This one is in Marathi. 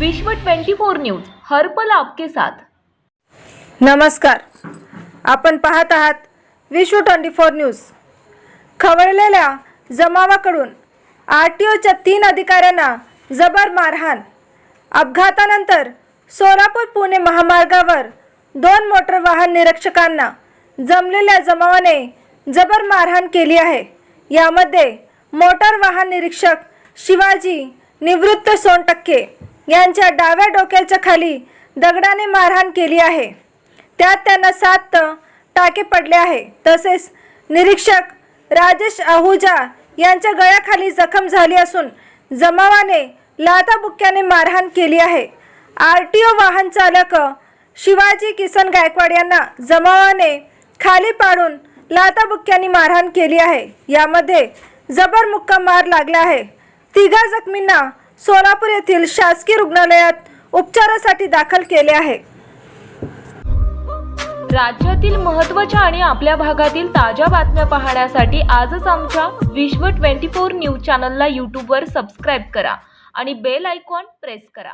विश्व 24 न्यूज हरपल आपके साथ. नमस्कार. आपण पाहत आहात विश्व ट्वेंटी फोर न्यूज. खवळलेल्या जमावाकडून आर टी ओच्या तीन अधिकाऱ्यांना जबर मारहाण. अपघातानंतर सोलापूर पुणे महामार्गावर दोन मोटर वाहन निरीक्षकांना जमलेल्या जमावाने जबर मारहाण केली आहे. यामध्ये मोटार वाहन निरीक्षक शिवाजी निवृत्त सोनटक्के यांच्या डाव्या डोक्याच्या खाली दगडाने मारहाण केली आहे. त्यात त्यांना सात टाके पडले आहे. तसेच निरीक्षक राजेश आहुजा यांच्या गळ्याखाली जखम झाली असून जमावाने लाथाबुक्क्याने मारहाण केली आहे. आर टी ओ वाहन चालक शिवाजी किसन गायकवाड यांना जमावाने खाली पाडून लाथाबुक्क्यांनी मारहाण केली आहे. यामध्ये जबर मुक्का मार लागला आहे. तिघा जखमींना सोलापूर येथील शासकीय रुग्णालयात उपचारासाठी दाखल केले आहे. राज्यातील महत्त्वाच्या आणि आपल्या भागातील ताज्या बातम्या पाहण्यासाठी आजच आमच्या विश्व 24 न्यूज चॅनलला यूट्यूबवर सबस्क्राईब करा आणि बेल आयकॉन प्रेस करा.